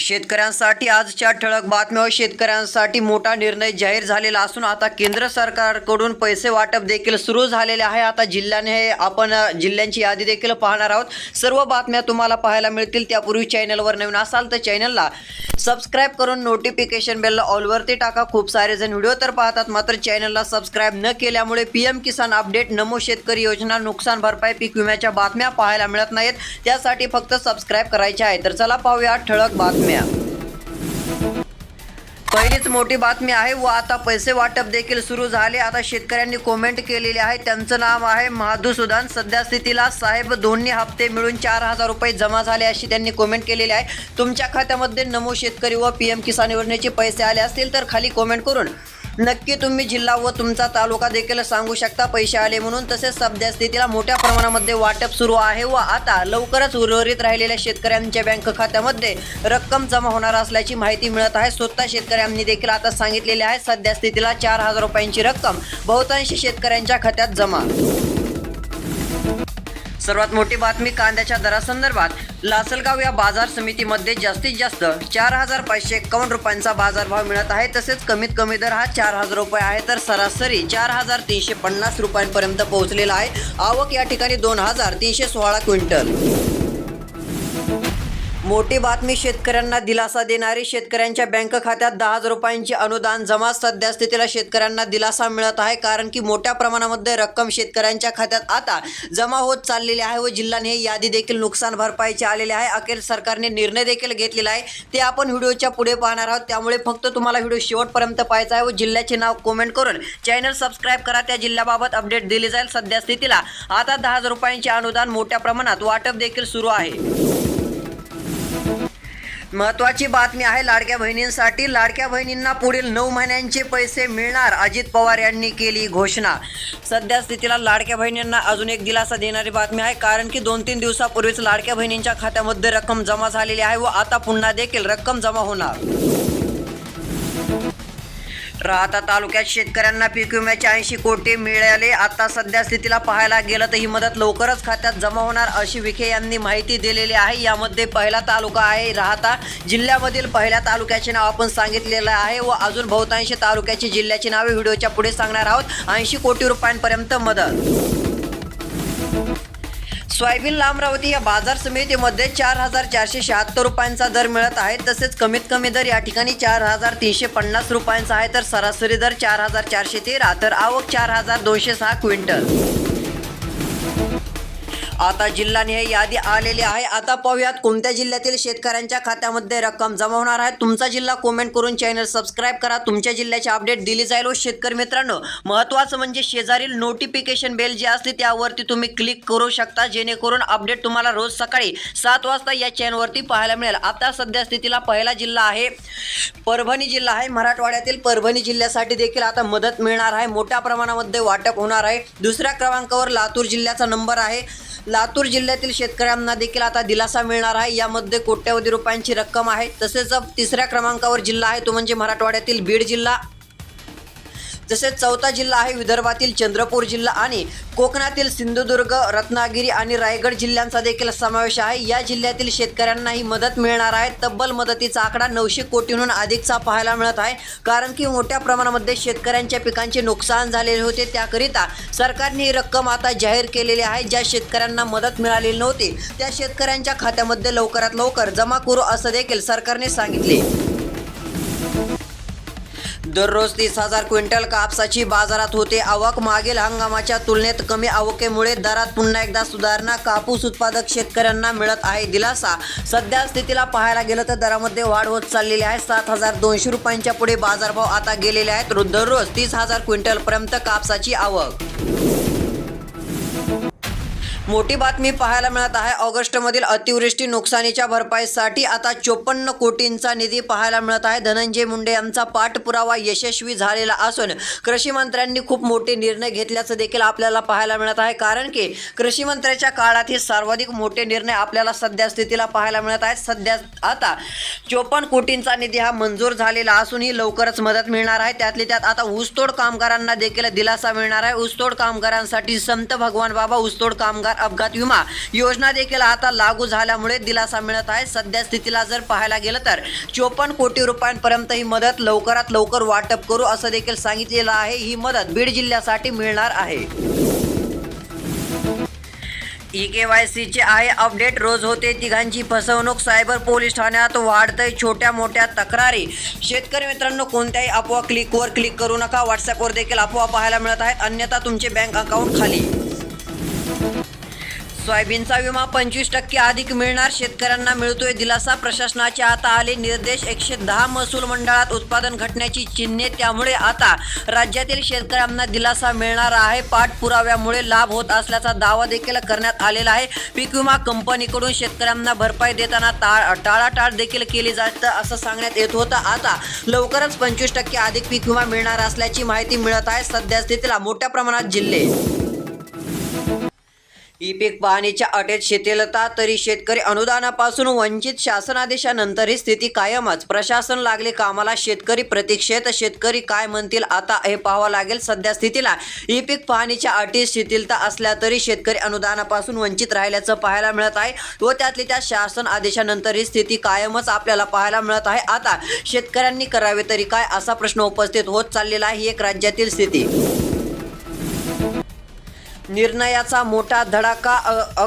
शेतकऱ्यांसाठी आजच्या ठळक बातम्या. शेतकऱ्यांसाठी मोठा निर्णय जाहीर झालेला असून आता केंद्र सरकारकडून पैसे वाटप देखील सुरू झालेले आहे. आता जिल्ह्याने हे आपण जिल्ह्यांची यादी देखील पाहणार आहोत. सर्व बातम्या तुम्हाला पाहायला मिळतील. त्यापूर्वी चॅनलवर नवीन असाल तर चॅनलला सबस्क्राईब करून नोटिफिकेशन बेलला ऑलवरती टाका. खूप सारे जण व्हिडिओ तर पाहतात मात्र चॅनलला सबस्क्राईब न केल्यामुळे P M Kisan update Namo Shetkari Yojana नुकसान भरपाई पीक विम्याच्या बातम्या पाहायला मिळत नाहीत. त्यासाठी फक्त सबस्क्राईब करायच्या आहे. तर चला पाहूया ठळक बातम्या. पहिलीच मोठी बातमी आहे व आता पैसे वाटप देखील सुरू झाले. आता शेतकऱ्यांनी कॉमेंट केलेले आहे त्यांचं नाव आहे महाधुसुदान सध्या स्थितीला साहेब दोन्ही हप्ते मिळून चार हजार रुपये जमा झाले अशी त्यांनी कॉमेंट केलेली आहे. तुमच्या खात्यामध्ये नमो शेतकरी व पी एम किसान योजनेचे पैसे आले असतील तर खाली कॉमेंट करून. नक्की तुम्ही जिल्हा व तुमचा तालुका देखील सांगू शकता. पैसे आले म्हणून तसेच सध्या स्थितीला मोठ्या प्रमाणामध्ये वाटप सुरू आहे व आता लवकरच उर्वरित राहिलेल्या शेतकऱ्यांच्या बँक खात्यामध्ये रक्कम जमा होणार असल्याची माहिती मिळत आहे. स्वतः शेतकऱ्यांनी देखील आता सांगितलेले आहे सध्या स्थितीला चार हजार रुपयांची रक्कम बहुतांशी शेतकऱ्यांच्या खात्यात जमा. सर्वात मोठी बातमी कांद्याच्या दरासंदर्भात लासलगाव या बाजार समितीमध्ये जास्तीत जास्त चार हजार पाचशे एकावन्न रुपयांचा बाजारभाव मिळत आहे. तसेच कमीत कमी दर हा चार हजार रुपये आहे. तर सरासरी चार हजार तीनशे पन्नास रुपयांपर्यंत पोहोचलेला आहे. आवक या ठिकाणी दोन हजार तीनशे सोळा क्विंटल. मोठी बातमी शेतकऱ्यांना दिलासा देणारी शेतकऱ्यांच्या बँक खात्यात दहा हजार रुपयांचे अनुदान जमा. सद्यस्थितीला शेतकऱ्यांना दिलासा मिळत आहे कारण की मोठ्या प्रमाणामध्ये रक्कम शेतकऱ्यांच्या खात्यात आता जमा होत चाललेली आहे व जिल्ह्याने हे यादी देखील नुकसान भरपाईची आलेली आहे. अखेर सरकारने निर्णय देखील घेतलेला आहे. ते आपण व्हिडिओच्या पुढे पाहणार आहोत. त्यामुळे फक्त तुम्हाला व्हिडिओ शेवटपर्यंत पाहायचा आहे व जिल्ह्याचे नाव कमेंट करून चॅनल सबस्क्राईब करा. त्या जिल्ह्याबाबत अपडेट दिली जाईल सध्यास्थितीला. आता दहा हजार रुपयांचे अनुदान मोठ्या प्रमाणात वाटप देखील सुरू आहे. महत्वाची बातमी आहे लाडक्या बहिणींसाठी. लाडक्या बहिणींना पुढील नऊ महिन्यांचे पैसे मिळणार अजित पवार यांनी केली घोषणा. सध्या स्थितीला लाडक्या बहिणींना अजून एक दिलासा देणारी बातमी आहे कारण की दोन तीन दिवसापूर्वीच लाडक्या बहिणींच्या खात्यामध्ये रक्कम जमा झालेली आहे व आता पुन्हा देखील रक्कम जमा होणार. राहता तालुक्यात शेतकऱ्यांना पीक विम्याचे ऐंशी कोटी मिळाले. आता सध्या स्थितीला पाहायला गेलं तर ही मदत लवकरच खात्यात जमा होणार अशी विखे यांनी माहिती दिलेली आहे. यामध्ये पहिला तालुका आहे राहता. जिल्ह्यामधील पहिल्या तालुक्याचे नाव आपण सांगितलेलं आहे व अजून बहुतांशी तालुक्याची जिल्ह्याची नावे व्हिडिओच्या पुढे सांगणार आहोत. ऐंशी कोटी रुपयांपर्यंत मदत. सोयाबीनला अमरावती या बाजार समितीमध्ये चार हजार चारशे शहात्तर रुपयांचा दर मिळत आहे. तसेच कमीत कमी दर या ठिकाणी चार हजार तीनशे पन्नास रुपयांचा आहे. तर सरासरी दर चार हजार चारशे तेरा तर आवक चार हजार दोनशे सहा क्विंटल. आता जिल्ह्याने हे यादी आलेली आहे. आता पाहूयात कोणत्या जिल्ह्यातील शेतकऱ्यांच्या खात्यामध्ये रक्कम जमा होणार आहे. तुमचा जिल्हा कमेंट करून चॅनल सबस्क्राईब करा. तुमच्या जिल्ह्याची अपडेट दिली जाईल व शेतकरी मित्रांनो. महत्त्वाचं म्हणजे शेजारील नोटिफिकेशन बेल जी असते त्यावरती तुम्ही क्लिक करू शकता. जेणेकरून अपडेट तुम्हाला रोज सकाळी सात वाजता या चॅनलवरती पाहायला मिळेल. आता सध्या स्थितीला पहिला जिल्हा आहे. परभणी जिल्हा आहे. मराठवाड्यातील परभणी जिल्ह्यासाठी देखील आता मदत मिळणार आहे. मोठ्या प्रमाणामध्ये वाटप होणार आहे. दुसऱ्या क्रमांकावर लातूर जिल्ह्याचा नंबर आहे. लातूर जिल्ह्यातील शेतकऱ्यांना देखील आता दिलासा मिळणार आहे. यामध्ये कोट्यवधी रुपयांची रक्कम आहे. तसेच तिसऱ्या क्रमांकावर जिल्हा आहे. तो म्हणजे मराठवाड्यातील बीड जिल्हा. तसेच चौथा जिल्हा आहे विदर्भातील चंद्रपूर जिल्हा आणि कोकणातील सिंधुदुर्ग रत्नागिरी आणि रायगड जिल्ह्यांचा देखील समावेश आहे. या जिल्ह्यातील शेतकऱ्यांना ही मदत मिळणार आहे. तब्बल मदतीचा आकडा नऊशे कोटीहून अधिकचा पाहायला मिळत आहे. कारण की मोठ्या प्रमाणामध्ये शेतकऱ्यांच्या पिकांचे नुकसान झालेले होते. त्याकरिता सरकारने ही रक्कम आता जाहीर केलेली आहे. ज्या शेतकऱ्यांना मदत मिळालेली नव्हती त्या शेतकऱ्यांच्या खात्यामध्ये लवकरात लवकर जमा करू असं देखील सरकारने सांगितले. दररोज तीस हजार क्विंटल कापसाची बाजारात होते आवक. मागील हंगामाच्या तुलनेत कमी आवकेमुळे दरात पुन्हा एकदा सुधारणा कापूस उत्पादक शेतकऱ्यांना मिळत आहे दिलासा. सध्या स्थितीला पाहायला गेलं तर दरामध्ये वाढ होत चाललेली आहे. सात हजार दोनशे रुपयांच्या पुढे बाजारभाव आता गेलेले आहेत. रो- दररोज तीस हजार क्विंटलपर्यंत कापसाची आवक. मोठी बातमी पाहायला मिळत आहे. ऑगस्टमधील अतिवृष्टी नुकसानीच्या भरपाईसाठी आता चोपन्न कोटींचा निधी पाहायला मिळत आहे. धनंजय मुंडे यांचा पाठपुरावा यशस्वी झालेला असून कृषी मंत्र्यांनी खूप मोठे निर्णय घेतल्याचं देखील आपल्याला पाहायला मिळत आहे. कारण की कृषी मंत्र्याच्या काळात हे सर्वाधिक मोठे निर्णय आपल्याला सध्या स्थितीला पाहायला मिळत आहेत. सध्या आता चोपन्न कोटींचा निधी हा मंजूर झालेला असूनही लवकरच मदत मिळणार आहे. त्यातली त्यात आता ऊसतोड कामगारांना देखील दिलासा मिळणार आहे. ऊसतोड कामगारांसाठी संत भगवान बाबा ऊसतोड कामगार अपघात विमा योजना देखील आता लागू झाल्यामुळे दिलासा मिळत आहे. सध्या स्थितीला जर पाहायला गेलं तर चोपन्न कोटी रुपयांपर्यंत ही मदत लवकरात लवकर वाटप करू असं देखील सांगितलेलं आहे. ही मदत बीड जिल्ह्यासाठी मिळणार आहे. ई के वाय सीचे आहे अपडेट. रोज होते तिघांची फसवणूक. सायबर पोलीस ठाण्यात वाढतंय छोट्या मोठ्या तक्रारी. शेतकरी मित्रांनो कोणत्याही अफवा क्लिकवर क्लिक करू नका. व्हॉट्सअपवर देखील अफवा पाहायला मिळत आहेत. अन्यथा तुमचे बँक अकाउंट खाली. सोयाबीनचा विमा पंचवीस टक्के अधिक मिळणार. शेतकऱ्यांना मिळतोय दिलासा. प्रशासनाचे आता आले निर्देश. एकशे दहा महसूल मंडळात उत्पादन घटण्याची चिन्हे. त्यामुळे आता राज्यातील शेतकऱ्यांना दिलासा मिळणार आहे. पाठपुराव्यामुळे लाभ होत असल्याचा दावा देखील करण्यात आलेला आहे. पीक विमा कंपनीकडून शेतकऱ्यांना भरपाई देताना टा टाळाटाळ देखील केली जात असं सांगण्यात येत होतं. आता लवकरच पंचवीस टक्के अधिक पीक विमा मिळणार असल्याची माहिती मिळत आहे. सध्या स्थितीला मोठ्या प्रमाणात जिल्हे ई पीक पाहणीच्या अटेत शिथिलता तरी शेतकरी अनुदानापासून वंचित शासनादेशानंतर ही स्थिती कायमच. प्रशासन लागले कामाला शेतकरी प्रतीक्षेत शेतकरी काय म्हणतील आता हे पाहावं लागेल सध्या स्थितीला. ई पीक पाहणीच्या अटीत शिथिलता असल्या तरी शेतकरी अनुदानापासून वंचित राहिल्याचं पाहायला मिळत आहे व त्यातली त्या शासन आदेशानंतर ही स्थिती कायमच आपल्याला पाहायला मिळत आहे. आता शेतकऱ्यांनी करावे तरी काय असा प्रश्न उपस्थित होत चाललेला आहे ही एक राज्यातील स्थिती. निर्णयाचा मोठा धडाका अ-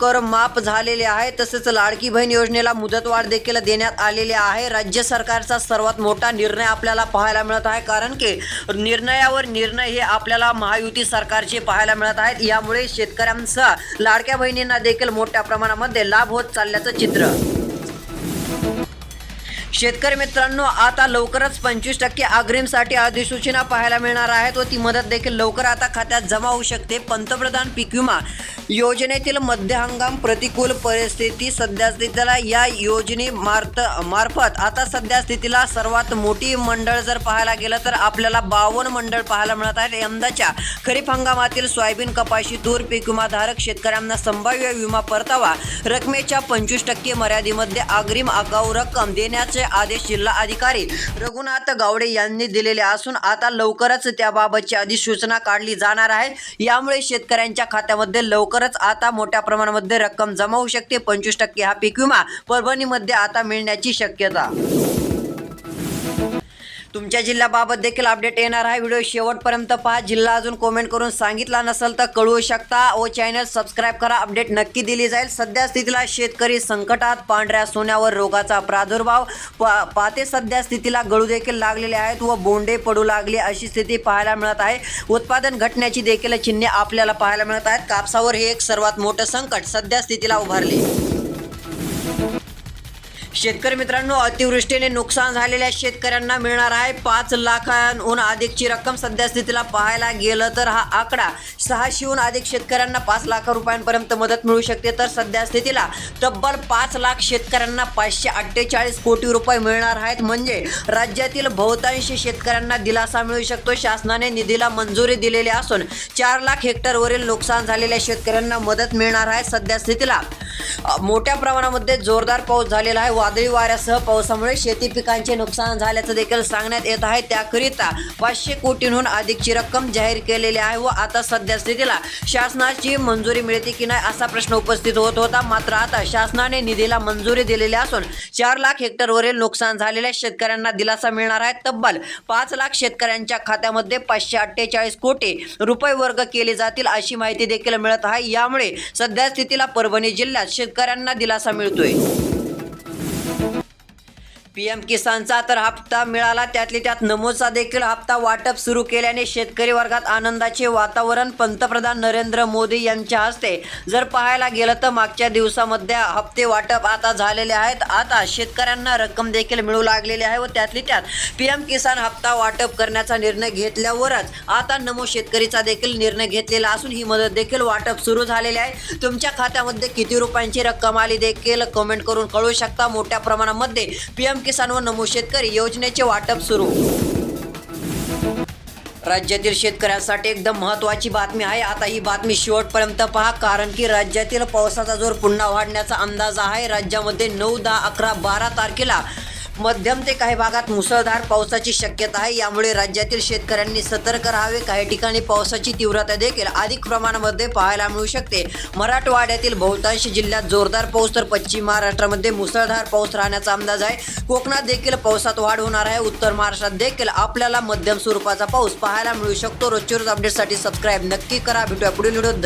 कर माफ झालेले आहे. तसेच लाडकी बहीण योजनेला मुदतवाढ देखील देण्यात आलेली आहे. राज्य सरकारचा सर्वात मोठा निर्णय आपल्याला पाहायला मिळत आहे. कारण की निर्णयावर निर्णय हे आपल्याला महायुती सरकारचे पाहायला मिळत आहेत. यामुळे शेतकऱ्यांसह लाडक्या बहिणींना देखील मोठ्या प्रमाणामध्ये लाभ होत चालल्याचं चित्र. शेतकरी मित्रांनो आता लवकरच पंचवीस टक्के अग्रिमसाठी अधिसूचना पाहायला मिळणार आहेत व ती मदत देखील लवकर आता खात्यात जमा होऊ शकते. पंतप्रधान पीक विमा योजनेतील मध्य हंगाम प्रतिकूल परिस्थिती सध्या स्थितीला या योजने मार्त मार्फत आता सध्या स्थितीला सर्वात मोठी मंडळ जर पाहायला गेलं तर आपल्याला बावन्न मंडळ पाहायला मिळत आहेत. यंदाच्या खरीप हंगामातील सोयाबीन कपाशी तूर पीक विमाधारक शेतकऱ्यांना संभाव्य विमा परतावा रकमेच्या पंचवीस टक्के मर्यादेमध्ये अग्रिम आगाऊ रक्कम देण्याचे आदेश जिल्हा अधिकारी रघुनाथ गावडे यांनी दिलेले असून आता लवकरच त्याबाबतची अधिसूचना काढली जाणार आहे. यामुळे शेतकऱ्यांच्या खात्यामध्ये लवकरच आता मोठ्या प्रमाणामध्ये रक्कम जमा होऊ शकते. पंचवीस टक्के हा पीक विमा परभणीमध्ये आता मिळण्याची शक्यता. तुमच्या जिल्ह्याबाबत देखील अपडेट येणार आहे. व्हिडिओ शेवटपर्यंत पहा. जिल्हा अजून कमेंट करून सांगितला नसेल तर कळवू शकता. व चॅनल सबस्क्राईब करा. अपडेट नक्की दिली जाईल. सध्या स्थितीला शेतकरी संकटात पांढऱ्या सोन्यावर रोगाचा प्रादुर्भाव पा पाते सध्या स्थितीला गळू देखील लागलेले आहेत व बोंडे पडू लागले अशी स्थिती पाहायला मिळत आहे. उत्पादन घटण्याची देखील चिन्हे आपल्याला पाहायला मिळत आहेत. कापसावर हे एक सर्वात मोठं संकट सध्या स्थितीला उभारले. शेतकरी मित्रांनो अतिवृष्टीने नुकसान झालेल्या शेतकऱ्यांना मिळणार आहे पाच लाखांहून अधिकची रक्कम. सध्यास्थितीला पाहायला गेलं तर हा आकडा सहाशेहून अधिक शेतकऱ्यांना पाच लाख रुपयांपर्यंत मदत मिळू शकते. तर सध्या स्थितीला तब्बल पाच लाख शेतकऱ्यांना पाचशे अठ्ठेचाळीस कोटी रुपये मिळणार आहेत. म्हणजे राज्यातील बहुतांश शेतकऱ्यांना दिलासा मिळू शकतो. शासनाने निधीला मंजुरी दिलेली असून चार लाख हेक्टरवरील नुकसान झालेल्या शेतकऱ्यांना मदत मिळणार आहे. सध्या स्थितीला मोठ्या प्रमाणामध्ये जोरदार पाऊस झालेला आहे. वादळी वाऱ्यासह पावसामुळे शेती पिकांचे नुकसान झाल्याचं देखील सांगण्यात येत आहे. त्याकरिता पाचशे कोटींहून अधिकची रक्कम जाहीर केलेली आहे व आता सध्या स्थितीला शासनाची मंजुरी मिळते की नाही असा प्रश्न उपस्थित होत होता. मात्र आता शासनाने निधीला मंजुरी दिलेली असून चार लाख हेक्टरवरील नुकसान झालेल्या शेतकऱ्यांना दिलासा मिळणार आहे. तब्बल पाच लाख शेतकऱ्यांच्या खात्यामध्ये पाचशे अठ्ठेचाळीस कोटी रुपये वर्ग केले जातील अशी माहिती देखील मिळत आहे. यामुळे सध्या स्थितीला परभणी जिल्ह्यात शेतकऱ्यांना दिलासा मिळतोय. पी एम किसानचा तर हप्ता मिळाला. त्यातली त्यात नमोचा देखील हप्ता वाटप सुरू केल्याने शेतकरी वर्गात आनंदाचे वातावरण. पंतप्रधान नरेंद्र मोदी यांच्या हस्ते जर पाहायला गेलं तर मागच्या दिवसामध्ये हप्ते वाटप आता झालेले आहेत. आता शेतकऱ्यांना रक्कम देखील मिळू लागलेली आहे व त्यातली त्यात पी एम किसान हप्ता वाटप करण्याचा निर्णय घेतल्यावरच आता नमो शेतकरीचा देखील निर्णय घेतलेला असून ही मदत देखील वाटप सुरू झालेली आहे. तुमच्या खात्यामध्ये किती रुपयांची रक्कम आली देखील कमेंट करून कळू शकता. मोठ्या प्रमाणामध्ये पी एम किसान व नमो शेतकरी योजनेचे वाटप सुरू. राज्यातील शेतकऱ्यांसाठी एकदम महत्त्वाची बातमी आहे. आता ही बातमी शेवटपर्यंत पहा कारण की राज्यातील पावसाचा जोर पुन्हा वाढण्याचा अंदाज आहे. राज्यामध्ये नऊ दहा अकरा बारा तारखेला मध्यम ते काही भागात मुसळधार पावसाची शक्यता आहे. यामुळे राज्यातील शेतकऱ्यांनी सतर्क राहावे. काही ठिकाणी पावसाची तीव्रता देखील अधिक प्रमाणामध्ये पाहायला मिळू शकते. मराठवाड्यातील बहुतांश जिल्ह्यात जोरदार पाऊस तर पश्चिम महाराष्ट्रामध्ये मुसळधार पाऊस राहण्याचा अंदाज आहे. कोकणात देखील पावसात वाढ होणार आहे. उत्तर महाराष्ट्रात देखील आपल्याला मध्यम स्वरूपाचा पाऊस पाहायला मिळू शकतो. रोजच्या रोज अपडेटसाठी सबस्क्राईब नक्की करा. भेटूया पुढील व्हिडिओ